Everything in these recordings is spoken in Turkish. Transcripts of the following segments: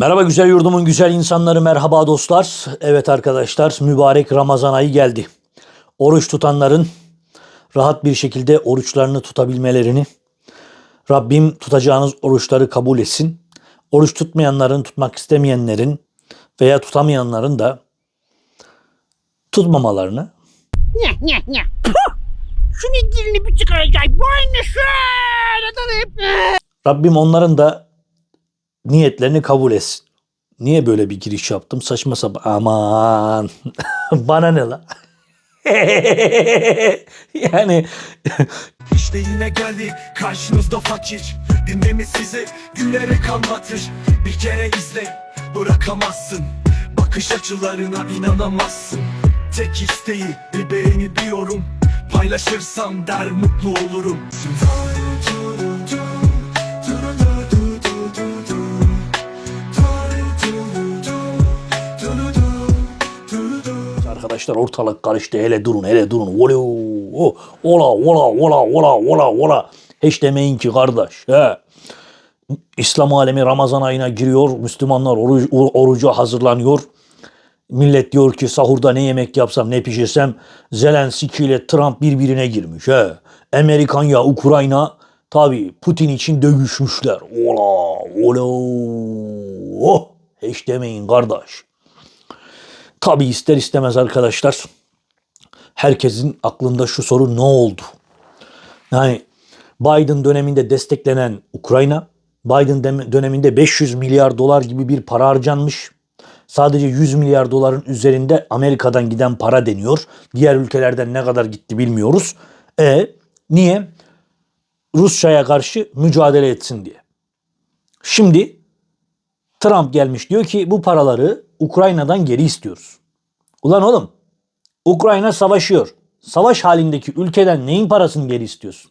Merhaba güzel yurdumun güzel insanları, merhaba dostlar. Evet arkadaşlar, mübarek Ramazan ayı geldi. Oruç tutanların rahat bir şekilde oruçlarını tutabilmelerini, Rabbim tutacağınız oruçları kabul etsin. Oruç tutmayanların, tutmak istemeyenlerin veya tutamayanların da tutmamalarını, nye nye. Puh! Şunun dilini bir çıkaracak. Bu aynı şöyle. Rabbim onların da niyetlerini kabul etsin. Niye böyle bir giriş yaptım? Saçma sapan. Aman. Bana ne la? yani İşte yine geldi karşınızda fakir Dinlemi sizi günlere kanlatır Bir kere izle bırakamazsın Bakış açılarına inanamazsın Tek isteği bir beğeni diyorum Paylaşırsam der mutlu olurum arkadaşlar ortalık karıştı. Hele durun, hele durun. Ola, ola, ola, ola, ola, ola, ola. Hiç demeyin ki kardeş. He. İslam alemi Ramazan ayına giriyor. Müslümanlar oruç, oruca hazırlanıyor. Millet diyor ki sahurda ne yemek yapsam ne pişirsem Zelenski ile Trump birbirine girmiş. He. Amerikan ya Ukrayna tabi Putin için dövüşmüşler. Ola ola oh. Hiç demeyin kardeş. Tabi ister istemez arkadaşlar herkesin aklında şu soru ne oldu? Yani Biden döneminde desteklenen Ukrayna, Biden döneminde 500 milyar dolar gibi bir para harcanmış. Sadece 100 milyar doların üzerinde Amerika'dan giden para deniyor. Diğer ülkelerden ne kadar gitti bilmiyoruz. E niye? Rusya'ya karşı mücadele etsin diye. Şimdi Trump gelmiş diyor ki bu paraları Ukrayna'dan geri istiyoruz. Ulan oğlum Ukrayna savaşıyor. Savaş halindeki ülkeden neyin parasını geri istiyorsun?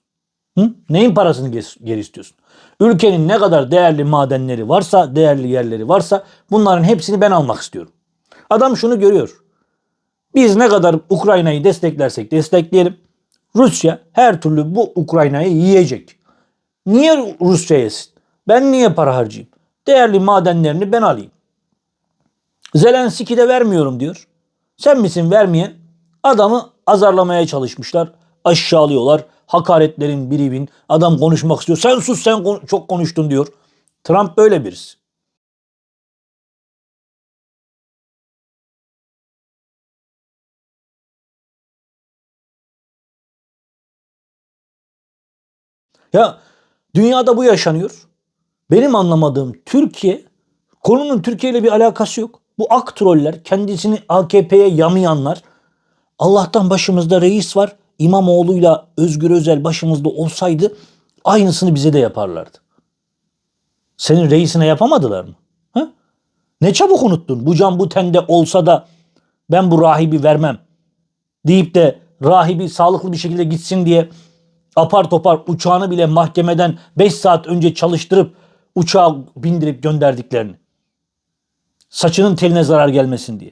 Hı? Neyin parasını ge- geri istiyorsun? Ülkenin ne kadar değerli madenleri varsa, değerli yerleri varsa bunların hepsini ben almak istiyorum. Adam şunu görüyor. Biz ne kadar Ukrayna'yı desteklersek destekleyelim. Rusya her türlü bu Ukrayna'yı yiyecek. Niye Rusya yesin? Ben niye para harcayayım? Değerli madenlerini ben alayım. Zelenski de vermiyorum diyor. Sen misin vermeyen? Adamı azarlamaya çalışmışlar. Aşağılıyorlar. Hakaretlerin biri bin. Adam konuşmak istiyor. Sen sus sen kon- çok konuştun diyor. Trump böyle birisi. Ya dünyada bu yaşanıyor. Benim anlamadığım Türkiye konunun Türkiye ile bir alakası yok. Bu ak troller kendisini AKP'ye yamayanlar Allah'tan başımızda reis var. İmamoğlu'yla Özgür Özel başımızda olsaydı aynısını bize de yaparlardı. Senin reisine yapamadılar mı? Ha? Ne çabuk unuttun. Bu can bu tende olsa da ben bu rahibi vermem. Deyip de rahibi sağlıklı bir şekilde gitsin diye apar topar uçağını bile mahkemeden 5 saat önce çalıştırıp uçağa bindirip gönderdiklerini. Saçının teline zarar gelmesin diye.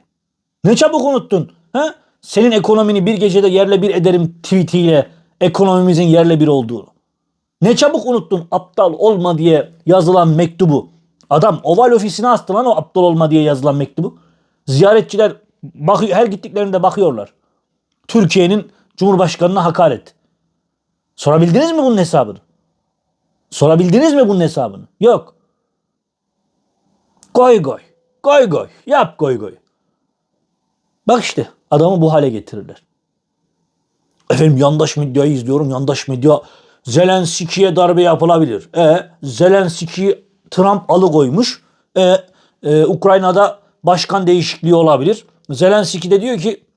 Ne çabuk unuttun. Ha? Senin ekonomini bir gecede yerle bir ederim tweetiyle ekonomimizin yerle bir olduğunu. Ne çabuk unuttun aptal olma diye yazılan mektubu. Adam oval ofisine astı lan o aptal olma diye yazılan mektubu. Ziyaretçiler bakıyor, her gittiklerinde bakıyorlar. Türkiye'nin Cumhurbaşkanı'na hakaret. Sorabildiniz mi bunun hesabını? Sorabildiniz mi bunun hesabını? Yok. Koy koy. Koy koy. Yap koy koy. Bak işte adamı bu hale getirirler. Efendim yandaş medyayı izliyorum. Yandaş medya Zelenski'ye darbe yapılabilir. E Zelenski'yi Trump alıkoymuş. E, e, Ukrayna'da başkan değişikliği olabilir. Zelenski de diyor ki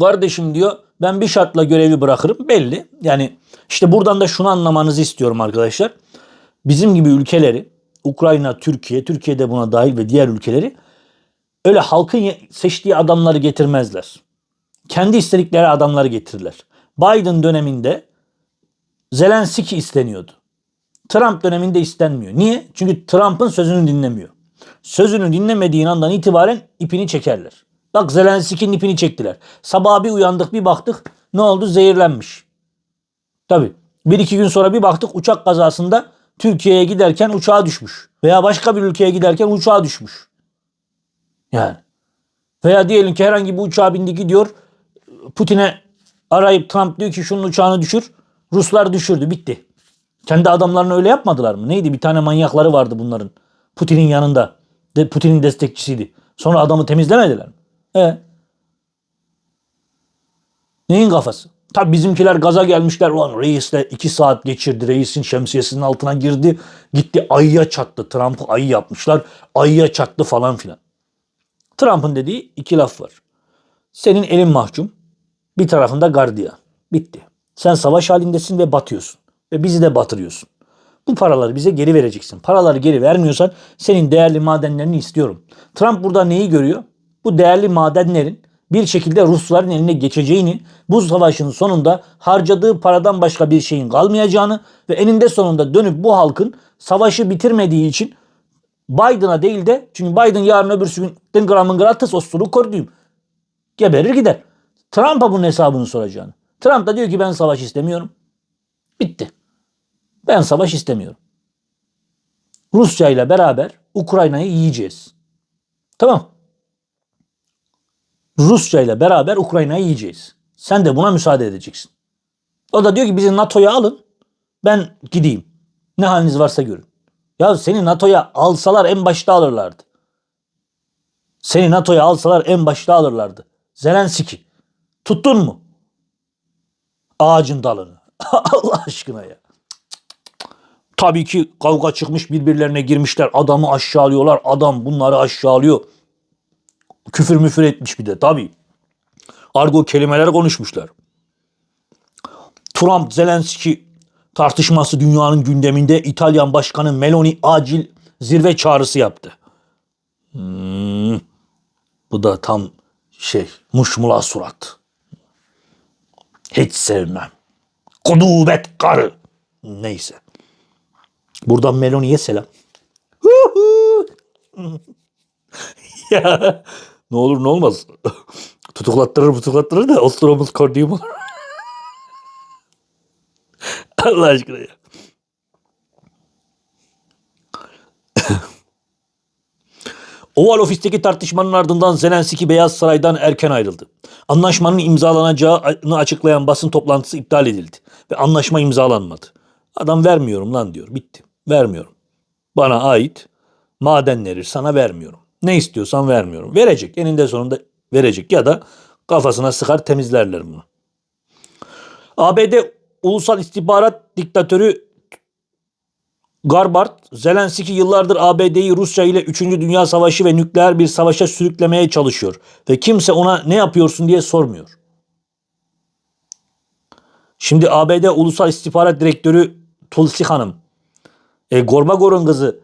Kardeşim diyor ben bir şartla görevi bırakırım belli. Yani işte buradan da şunu anlamanızı istiyorum arkadaşlar. Bizim gibi ülkeleri Ukrayna, Türkiye, Türkiye de buna dahil ve diğer ülkeleri öyle halkın seçtiği adamları getirmezler. Kendi istedikleri adamları getirirler. Biden döneminde Zelenski isteniyordu. Trump döneminde istenmiyor. Niye? Çünkü Trump'ın sözünü dinlemiyor. Sözünü dinlemediğin andan itibaren ipini çekerler. Bak Zelenski'nin ipini çektiler. Sabah bir uyandık bir baktık ne oldu? Zehirlenmiş. Tabii. Bir iki gün sonra bir baktık uçak kazasında Türkiye'ye giderken uçağa düşmüş. Veya başka bir ülkeye giderken uçağa düşmüş. Yani. Veya diyelim ki herhangi bir uçağa bindi gidiyor. Putin'e arayıp Trump diyor ki şunun uçağını düşür. Ruslar düşürdü bitti. Kendi adamlarını öyle yapmadılar mı? Neydi? Bir tane manyakları vardı bunların. Putin'in yanında. De, Putin'in destekçisiydi. Sonra adamı temizlemediler mi? E. Neyin kafası? Tabi bizimkiler gaza gelmişler. Ulan reisle iki saat geçirdi. Reisin şemsiyesinin altına girdi. Gitti ayıya çaktı. Trump'ı ayı yapmışlar. Ayıya çaktı falan filan. Trump'ın dediği iki laf var. Senin elin mahkum. Bir tarafında gardiyan. Bitti. Sen savaş halindesin ve batıyorsun. Ve bizi de batırıyorsun. Bu paraları bize geri vereceksin. Paraları geri vermiyorsan senin değerli madenlerini istiyorum. Trump burada neyi görüyor? Bu değerli madenlerin bir şekilde Rusların eline geçeceğini, bu savaşın sonunda harcadığı paradan başka bir şeyin kalmayacağını ve eninde sonunda dönüp bu halkın savaşı bitirmediği için Biden'a değil de çünkü Biden yarın öbürsü gün dıngıra mıngıra tıs osturu koruduğum geberir gider. Trump'a bunun hesabını soracağını. Trump da diyor ki ben savaş istemiyorum. Bitti. Ben savaş istemiyorum. Rusya ile beraber Ukrayna'yı yiyeceğiz. Tamam. Rusya ile beraber Ukrayna'yı yiyeceğiz. Sen de buna müsaade edeceksin. O da diyor ki bizi NATO'ya alın. Ben gideyim. Ne haliniz varsa görün. Ya seni NATO'ya alsalar en başta alırlardı. Seni NATO'ya alsalar en başta alırlardı. Zelenski. Tuttun mu? Ağacın dalını. Allah aşkına ya. Tabii ki kavga çıkmış birbirlerine girmişler. Adamı aşağılıyorlar. Adam bunları aşağılıyor. Küfür müfür etmiş bir de tabii. Argo kelimeler konuşmuşlar. Trump Zelenski tartışması dünyanın gündeminde İtalyan Başkanı Meloni acil zirve çağrısı yaptı. Hmm, bu da tam şey muşmula surat. Hiç sevmem. Kudubet karı. Neyse. Buradan Meloni'ye selam. ya ne olur ne olmaz. Tutuklattırır tutuklattırır da ostromuz kordium olur. Allah aşkına ya. Oval ofisteki tartışmanın ardından Zelenski Beyaz Saray'dan erken ayrıldı. Anlaşmanın imzalanacağını açıklayan basın toplantısı iptal edildi ve anlaşma imzalanmadı. Adam vermiyorum lan diyor. Bitti. Vermiyorum. Bana ait madenleri sana vermiyorum. Ne istiyorsan vermiyorum. Verecek. Eninde sonunda verecek ya da kafasına sıkar temizlerler bunu. ABD Ulusal İstihbarat Diktatörü Garbart, Zelenski yıllardır ABD'yi Rusya ile 3. Dünya Savaşı ve nükleer bir savaşa sürüklemeye çalışıyor ve kimse ona ne yapıyorsun diye sormuyor. Şimdi ABD Ulusal İstihbarat Direktörü Tulsi Hanım, e, Gorbagor'un kızı,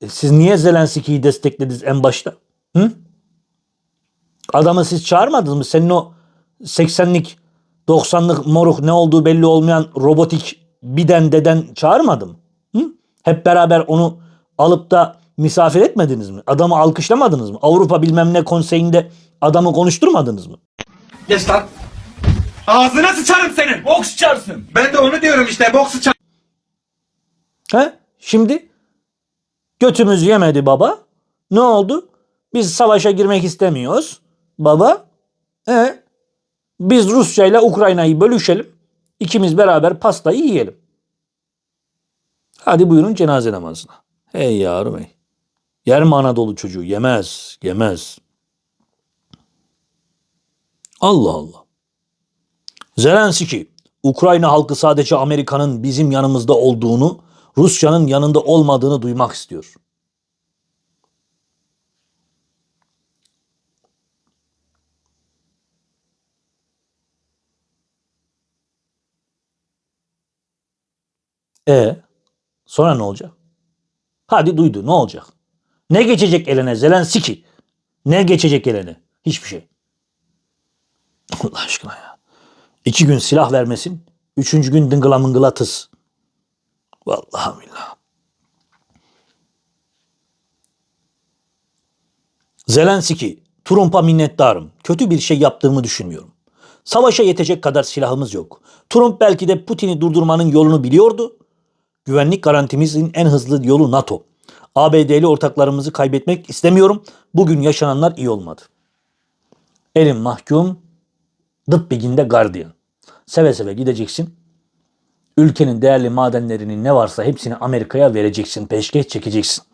e, siz niye Zelenski'yi desteklediniz en başta? Hı? Adamı siz çağırmadınız mı? Senin o 80'lik 90'lık moruk ne olduğu belli olmayan robotik biden deden çağırmadı mı? Hı? Hep beraber onu alıp da misafir etmediniz mi? Adamı alkışlamadınız mı? Avrupa bilmem ne konseyinde adamı konuşturmadınız mı? Geç lan. Ağzına sıçarım senin. Bok sıçarsın. Ben de onu diyorum işte bok sıçar. He? Şimdi götümüz yemedi baba. Ne oldu? Biz savaşa girmek istemiyoruz. Baba. E biz Rusya ile Ukrayna'yı bölüşelim. İkimiz beraber pastayı yiyelim. Hadi buyurun cenaze namazına. Hey yavrum hey. Yer mi Anadolu çocuğu? Yemez, yemez. Allah Allah. Zelenski, Ukrayna halkı sadece Amerika'nın bizim yanımızda olduğunu, Rusya'nın yanında olmadığını duymak istiyor. E sonra ne olacak? Hadi duydu ne olacak? Ne geçecek eline Zelenski? Ne geçecek eline? Hiçbir şey. Allah aşkına ya. İki gün silah vermesin. Üçüncü gün dıngıla mıngıla tıs. Vallahi billah. Zelenski, Trump'a minnettarım. Kötü bir şey yaptığımı düşünmüyorum. Savaşa yetecek kadar silahımız yok. Trump belki de Putin'i durdurmanın yolunu biliyordu. Güvenlik garantimizin en hızlı yolu NATO. ABD'li ortaklarımızı kaybetmek istemiyorum. Bugün yaşananlar iyi olmadı. Elim mahkum, dıp biginde gardiyan. Seve seve gideceksin. Ülkenin değerli madenlerinin ne varsa hepsini Amerika'ya vereceksin, peşkeş çekeceksin.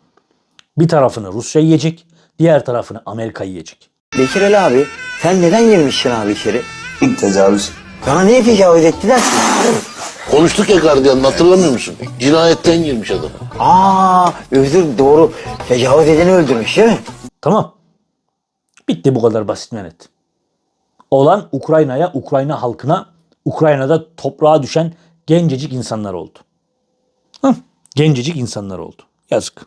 Bir tarafını Rusya yiyecek, diğer tarafını Amerika yiyecek. Bekir Ali abi sen neden girmişsin abi içeri? Tecavüz. Sana niye tecavüz ettiler ki? Konuştuk ya gardiyanla hatırlamıyor musun? Cinayetten girmiş adam. Aa özür doğru. Tecavüz edeni öldürmüş değil mi? Tamam. Bitti bu kadar basit ve net. Olan Ukrayna'ya, Ukrayna halkına, Ukrayna'da toprağa düşen gencecik insanlar oldu. Hı, gencecik insanlar oldu. Yazık.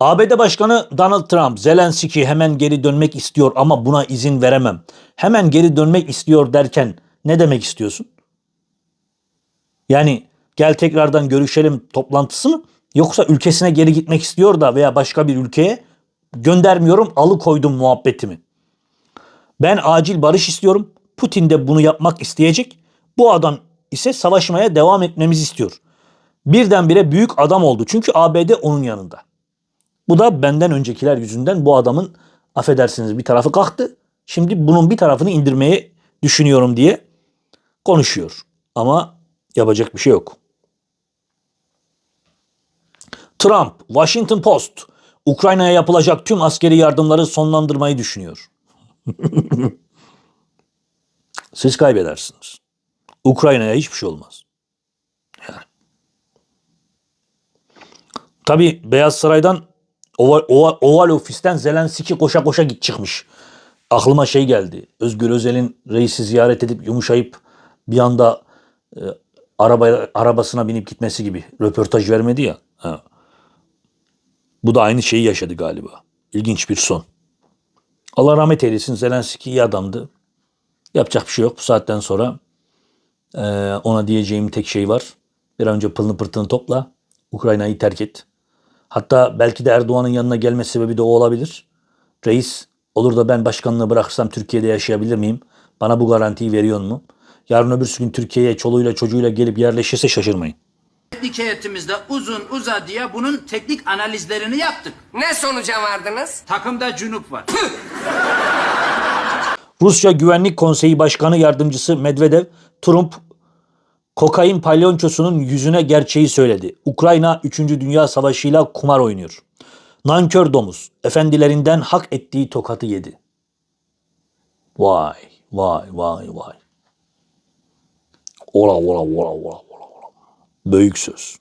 ABD Başkanı Donald Trump, Zelenski hemen geri dönmek istiyor ama buna izin veremem. Hemen geri dönmek istiyor derken ne demek istiyorsun? Yani gel tekrardan görüşelim toplantısı mı? Yoksa ülkesine geri gitmek istiyor da veya başka bir ülkeye göndermiyorum alıkoydum muhabbeti mi? Ben acil barış istiyorum. Putin de bunu yapmak isteyecek. Bu adam ise savaşmaya devam etmemizi istiyor. Birdenbire büyük adam oldu. Çünkü ABD onun yanında. Bu da benden öncekiler yüzünden bu adamın affedersiniz bir tarafı kalktı. Şimdi bunun bir tarafını indirmeye düşünüyorum diye konuşuyor. Ama yapacak bir şey yok. Trump, Washington Post, Ukrayna'ya yapılacak tüm askeri yardımları sonlandırmayı düşünüyor. Siz kaybedersiniz. Ukrayna'ya hiçbir şey olmaz. Yani. Tabii Beyaz Saray'dan Oval, Oval, Oval Ofis'ten Zelenski koşa koşa git çıkmış. Aklıma şey geldi. Özgür Özel'in reisi ziyaret edip yumuşayıp bir anda e, arabaya, arabasına binip gitmesi gibi röportaj vermedi ya. Ha. Bu da aynı şeyi yaşadı galiba. İlginç bir son. Allah rahmet eylesin. Zelenski iyi adamdı. Yapacak bir şey yok. Bu saatten sonra e, ona diyeceğim tek şey var. Bir an önce pılını pırtını topla. Ukrayna'yı terk et. Hatta belki de Erdoğan'ın yanına gelme sebebi de o olabilir. Reis olur da ben başkanlığı bırakırsam Türkiye'de yaşayabilir miyim? Bana bu garantiyi veriyor mu? Yarın öbür gün Türkiye'ye çoluğuyla çocuğuyla gelip yerleşirse şaşırmayın. Teknik heyetimizde uzun uzadıya bunun teknik analizlerini yaptık. Ne sonuca vardınız? Takımda Cunup var. Rusya Güvenlik Konseyi Başkanı Yardımcısı Medvedev, Trump kokain palyonçosunun yüzüne gerçeği söyledi. Ukrayna 3. Dünya Savaşı'yla kumar oynuyor. Nankör domuz, efendilerinden hak ettiği tokatı yedi. Vay, vay, vay, vay. Ola, ola, ola, ola, ola, ola. Büyük söz.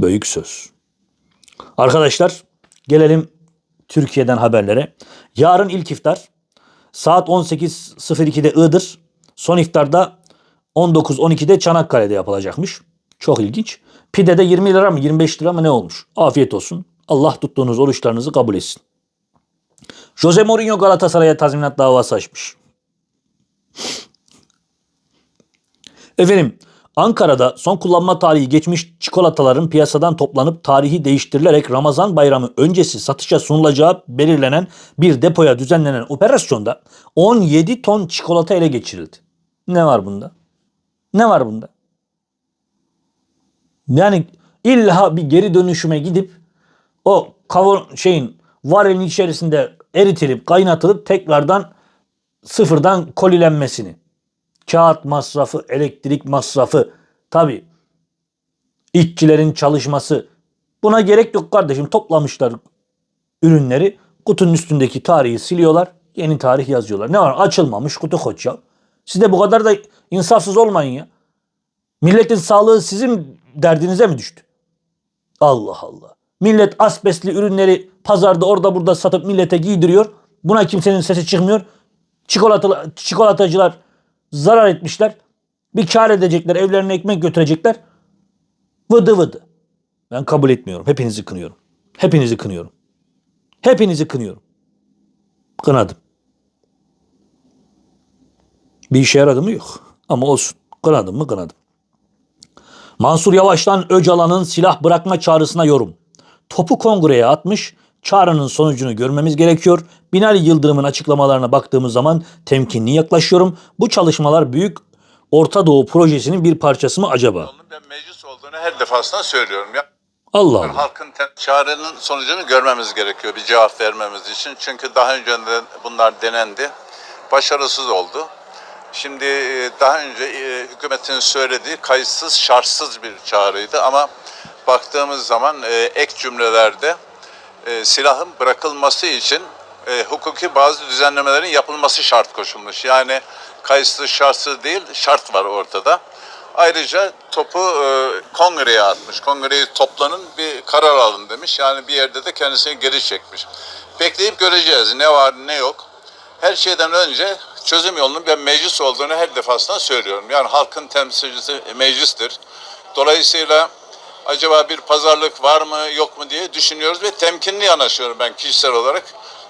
Büyük söz. Arkadaşlar gelelim Türkiye'den haberlere. Yarın ilk iftar saat 18.02'de Iğdır, son iftarda 19.12'de Çanakkale'de yapılacakmış. Çok ilginç. Pide de 20 lira mı 25 lira mı ne olmuş? Afiyet olsun. Allah tuttuğunuz oruçlarınızı kabul etsin. Jose Mourinho Galatasaray'a tazminat davası açmış. Efendim Ankara'da son kullanma tarihi geçmiş çikolataların piyasadan toplanıp tarihi değiştirilerek Ramazan bayramı öncesi satışa sunulacağı belirlenen bir depoya düzenlenen operasyonda 17 ton çikolata ele geçirildi. Ne var bunda? Ne var bunda? Yani illa bir geri dönüşüme gidip o kavun şeyin varilin içerisinde eritilip kaynatılıp tekrardan sıfırdan kolilenmesini kağıt masrafı, elektrik masrafı, tabi işçilerin çalışması. Buna gerek yok kardeşim. Toplamışlar ürünleri. Kutunun üstündeki tarihi siliyorlar. Yeni tarih yazıyorlar. Ne var? Açılmamış kutu koç ya. Siz de bu kadar da insafsız olmayın ya. Milletin sağlığı sizin derdinize mi düştü? Allah Allah. Millet asbestli ürünleri pazarda orada burada satıp millete giydiriyor. Buna kimsenin sesi çıkmıyor. Çikolata, çikolatacılar zarar etmişler. Bir kar edecekler, evlerine ekmek götürecekler. Vıdı vıdı. Ben kabul etmiyorum. Hepinizi kınıyorum. Hepinizi kınıyorum. Hepinizi kınıyorum. Kınadım. Bir işe yaradı mı yok. Ama olsun. Kınadım mı kınadım. Mansur Yavaş'tan Öcalan'ın silah bırakma çağrısına yorum. Topu kongreye atmış, çağrının sonucunu görmemiz gerekiyor. Binali Yıldırım'ın açıklamalarına baktığımız zaman temkinli yaklaşıyorum. Bu çalışmalar büyük Orta Doğu projesinin bir parçası mı acaba? Ben meclis olduğunu her defasında söylüyorum. Ya, Allah Allah. halkın çağrının sonucunu görmemiz gerekiyor bir cevap vermemiz için. Çünkü daha önce de bunlar denendi. Başarısız oldu. Şimdi e, daha önce e, hükümetin söylediği kayıtsız şartsız bir çağrıydı ama baktığımız zaman e, ek cümlelerde e, silahın bırakılması için e, hukuki bazı düzenlemelerin yapılması şart koşulmuş. Yani kayıtsız şartsız değil şart var ortada. Ayrıca topu e, kongreye atmış. Kongreyi toplanın bir karar alın demiş. Yani bir yerde de kendisini geri çekmiş. Bekleyip göreceğiz ne var ne yok. Her şeyden önce çözüm yolunun ben meclis olduğunu her defasında söylüyorum. Yani halkın temsilcisi meclistir. Dolayısıyla acaba bir pazarlık var mı yok mu diye düşünüyoruz ve temkinli yanaşıyorum ben kişisel olarak.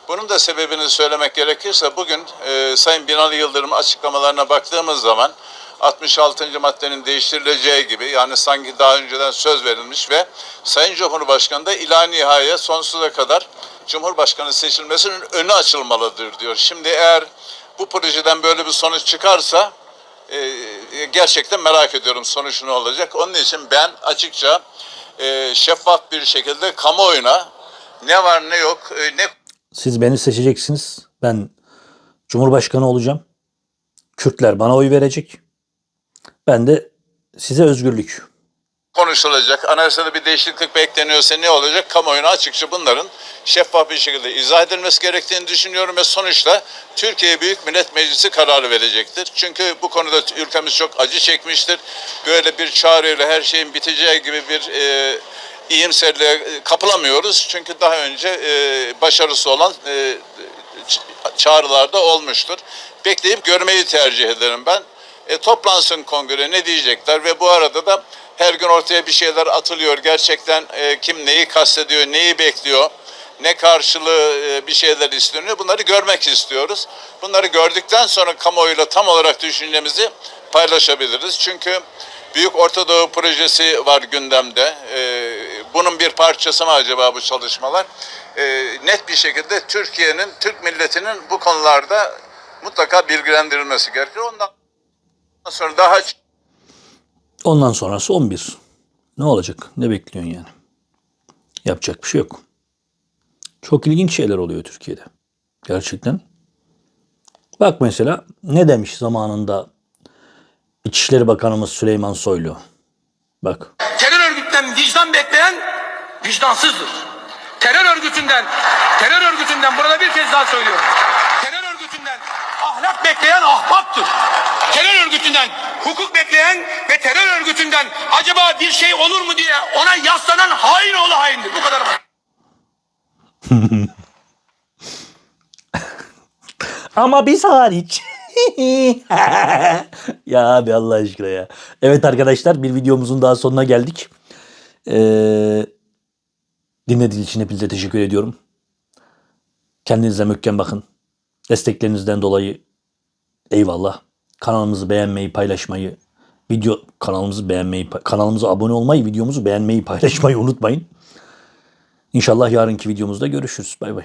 Bunun da sebebini söylemek gerekirse bugün e, Sayın Binali Yıldırım açıklamalarına baktığımız zaman 66. maddenin değiştirileceği gibi yani sanki daha önceden söz verilmiş ve Sayın Cumhurbaşkanı da ila nihaya sonsuza kadar Cumhurbaşkanı seçilmesinin önü açılmalıdır diyor. Şimdi eğer bu projeden böyle bir sonuç çıkarsa e, gerçekten merak ediyorum sonuç ne olacak. Onun için ben açıkça e, şeffaf bir şekilde kamuoyuna ne var ne yok e, ne Siz beni seçeceksiniz. Ben Cumhurbaşkanı olacağım. Kürtler bana oy verecek. Ben de size özgürlük. Konuşulacak. Anayasada bir değişiklik bekleniyorsa ne olacak? Kamuoyuna açıkça bunların şeffaf bir şekilde izah edilmesi gerektiğini düşünüyorum ve sonuçta Türkiye Büyük Millet Meclisi kararı verecektir. Çünkü bu konuda ülkemiz çok acı çekmiştir. Böyle bir çağrıyla her şeyin biteceği gibi bir e, iyimserliğe e, kapılamıyoruz. Çünkü daha önce e, başarısı olan e, çağrılarda olmuştur. Bekleyip görmeyi tercih ederim ben. E, toplansın kongre ne diyecekler ve bu arada da her gün ortaya bir şeyler atılıyor. Gerçekten e, kim neyi kastediyor, neyi bekliyor, ne karşılığı e, bir şeyler isteniyor bunları görmek istiyoruz. Bunları gördükten sonra kamuoyuyla tam olarak düşüncemizi paylaşabiliriz. Çünkü Büyük Orta Doğu projesi var gündemde. E, bunun bir parçası mı acaba bu çalışmalar? E, net bir şekilde Türkiye'nin, Türk milletinin bu konularda mutlaka bilgilendirilmesi gerekiyor. Ondan sonra daha Ondan sonrası 11. Ne olacak? Ne bekliyorsun yani? Yapacak bir şey yok. Çok ilginç şeyler oluyor Türkiye'de. Gerçekten. Bak mesela ne demiş zamanında İçişleri Bakanımız Süleyman Soylu. Bak. terör örgütünden vicdan bekleyen vicdansızdır. Terör örgütünden, terör örgütünden burada bir kez daha söylüyorum. Terör örgütünden ahlak bekleyen ahmaktır. Terör örgütünden hukuk bekleyen ve terör örgütünden acaba bir şey olur mu diye ona yaslanan hain oğlu haindir. Bu kadar basit. Ama biz hariç. ya abi Allah aşkına ya. Evet arkadaşlar bir videomuzun daha sonuna geldik. Ee, dinlediğiniz için hepinize teşekkür ediyorum. Kendinize mökken bakın. Desteklerinizden dolayı eyvallah. Kanalımızı beğenmeyi, paylaşmayı, video kanalımızı beğenmeyi, kanalımıza abone olmayı, videomuzu beğenmeyi, paylaşmayı unutmayın. İnşallah yarınki videomuzda görüşürüz. Bay bay.